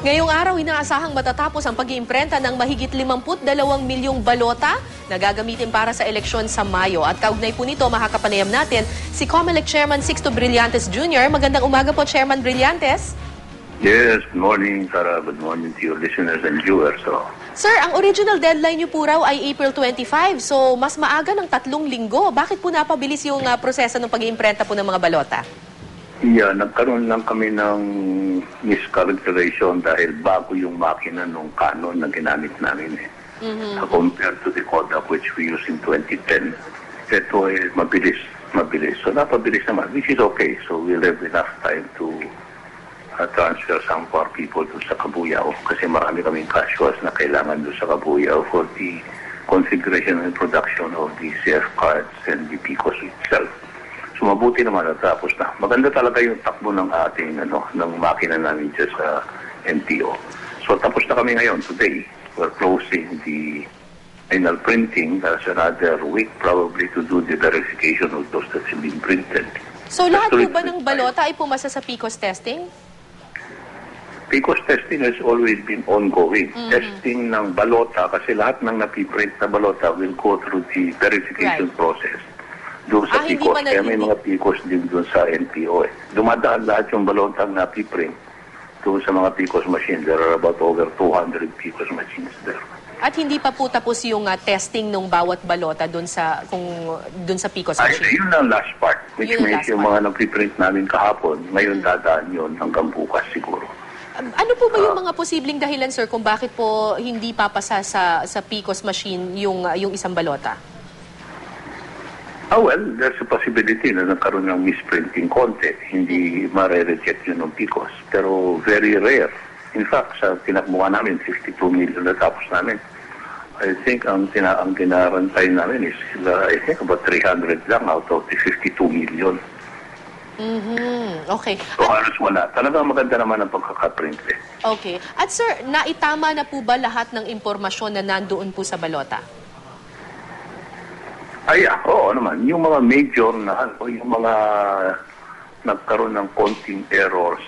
Ngayong araw, inaasahang matatapos ang pag-iimprenta ng mahigit 52 milyong balota na gagamitin para sa eleksyon sa Mayo. At kaugnay po nito, makakapanayam natin si COMELEC Chairman Sixto Brillantes Jr. Magandang umaga po, Chairman Brillantes. Yes, good morning, Sarah. Good morning to your listeners and viewers. So, Sir, ang original deadline niyo po raw ay April 25, so mas maaga ng tatlong linggo. Bakit po napabilis yung ah, proseso ng pag-iimprenta po ng mga balota? Yeah, nagkaroon lang kami ng miscalculation dahil bago yung makina nung Canon na ginamit namin eh. Uh, compared to the Kodak which we used in 2010. Ito ay mabilis, mabilis. So napabilis naman, which is okay. So we'll have enough time to uh, transfer some of our people to sa Kabuyao kasi marami kaming casuals na kailangan doon sa Kabuyao for the configuration and production of the CF cards and the PICOS itself. So mabuti naman natapos na. Maganda talaga yung takbo ng ating ano ng makina namin dyan sa NTO. So tapos na kami ngayon today. We're closing the final printing. There's another week probably to do the verification of those that's been printed. So lahat po ba ng balota ay pumasa sa PICOS testing? Because testing has always been ongoing. Testing ng balota, kasi lahat ng napiprint na balota will go through the verification Right. process. Doon sa Ah, PICOS. pa na- Kaya may hindi- mga PICOS din doon sa NPO. Eh. Dumadaan lahat yung balota ang napiprint doon sa mga PICOS machines. There are about over 200 PICOS machines there. At hindi pa po tapos yung ah, testing ng bawat balota doon sa kung doon sa PICOS Ay, machine. yun ang last part. Which Yun means yung mga napiprint namin kahapon, ngayon dadaan yun hanggang bukas siguro. Um, Ano po ba yung mga posibleng dahilan sir kung bakit po hindi papasa sa sa PICOS machine yung ah, yung isang balota? Ah, well, there's a possibility na nagkaroon ng misprinting konti. Hindi mare-reject yun ng PICOS. Pero very rare. In fact, sa tinakbuhan namin, 52 million na tapos namin. I think ang, tina ang kinarantay namin is sila, I think about 300 lang out of the 52 million. Mhm. Okay. So At, halos wala. Talagang maganda naman ang pagkakaprint eh. okay. At sir, naitama na po ba lahat ng impormasyon na nandoon po sa balota? Ay, oo naman. Yung mga major na, ano, yung mga nagkaroon ng konting errors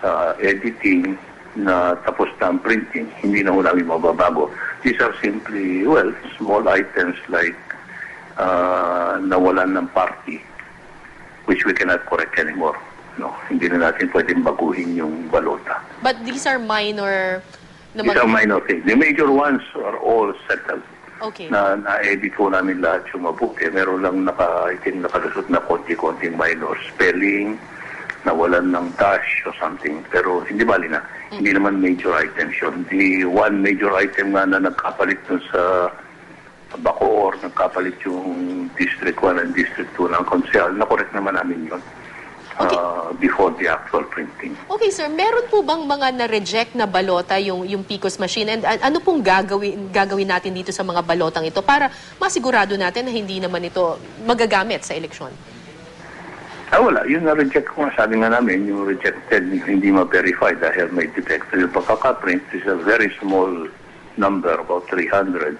sa editing na tapos na ang printing, hindi na ho namin mababago. These are simply, well, small items like uh, nawalan ng party, which we cannot correct anymore. No, hindi na natin pwedeng baguhin yung balota. But these are minor na These are minor things. The major ones are all settled Okay. na na-edit ko namin lahat yung mabuti. Meron lang naka, I think nakalusot na konti-konting minor spelling, nawalan ng dash or something. Pero hindi bali na. Hindi naman major items yun. The one major item nga na nagkapalit dun sa Bacoor, nagkapalit yung District 1 and District 2 ng konsehal. Na-correct naman namin yun Okay. uh, before the actual printing. Okay sir, meron po bang mga na-reject na balota yung yung PICOS machine and an- ano pong gagawin gagawin natin dito sa mga balotang ito para masigurado natin na hindi naman ito magagamit sa eleksyon? Ah, wala. Yung na-reject ko sabi nga namin, yung rejected, hindi ma-verify dahil may defect. So, yung pagkakaprint is a very small number, about 300.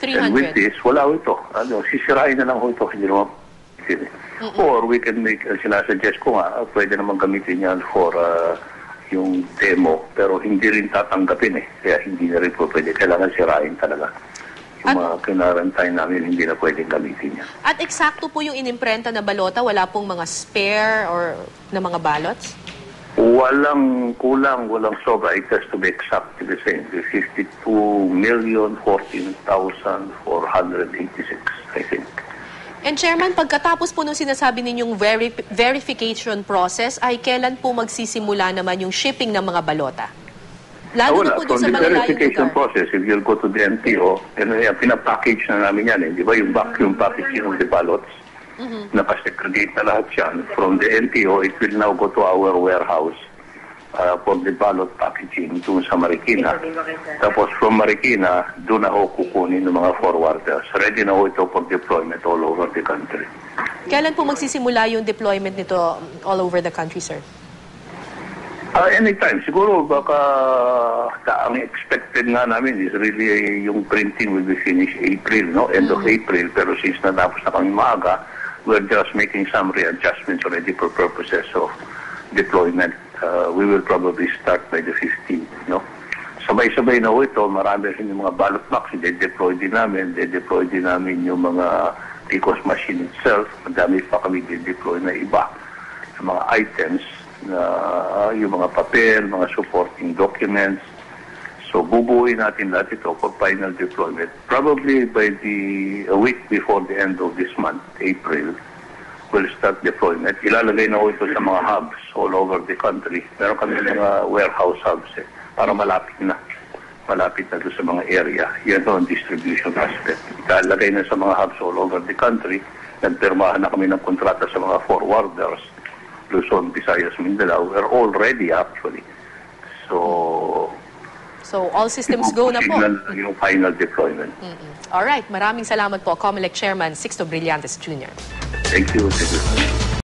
And with 300. this, wala ito. Ano, sisirain na lang ho ito, hindi naman Or we can make, uh, sinasuggest ko nga, ah, pwede naman gamitin yan for uh, yung demo, pero hindi rin tatanggapin eh. Kaya hindi na rin po pwede. Kailangan sirain talaga. At- Yung mga kinarantay namin, hindi na pwedeng gamitin yan. At eksakto po yung inimprenta na balota, wala pong mga spare or na mga ballots? Walang kulang, walang sobra. It has to be exactly the same. The 52,014,486, I think. And Chairman, pagkatapos po nung sinasabi ninyong veri- verification process, ay kailan po magsisimula naman yung shipping ng mga balota? Lalo na po From sa the verification lugar. process, if you'll go to the NTO, ano yan, pinapackage na namin yan eh. Di ba yung vacuum packaging of the ballots? Nakasegregate na lahat yan. From the NTO, it will now go to our warehouse uh, for the ballot packaging doon sa Marikina. Tapos from Marikina, doon na ho kukunin ng mga forwarders. Ready na ho ito for deployment all over the country. Kailan po magsisimula yung deployment nito all over the country, sir? Uh, anytime. Siguro baka ta- ang expected nga namin is really yung printing will be finished April, no? End of April. Pero since natapos na kami maaga, we're just making some readjustments already for purposes of deployment uh, we will probably start by the 15th, no? Sabay-sabay na ho ito, marami rin yung mga ballot box, de-deploy din namin, de-deploy din namin yung mga PCOS machine itself, madami pa kami de-deploy na iba. Sa mga items, na uh, yung mga papel, mga supporting documents, So bubuuin natin lahat ito for final deployment. Probably by the a week before the end of this month, April, we'll start deployment. Ilalagay na ho ito sa mga hubs all over the country. Meron kami mga warehouse hubs eh, para malapit na. Malapit na doon sa mga area. Yan ang distribution aspect. Ilalagay na sa mga hubs all over the country. Nagpirmahan na kami ng kontrata sa mga forwarders. Luzon, Visayas, Mindanao. We're all ready actually. So, So, all systems go na po. Yung final deployment. Alright, maraming salamat po, COMELEC Chairman Sixto Brillantes Jr. Thank you. Thank you.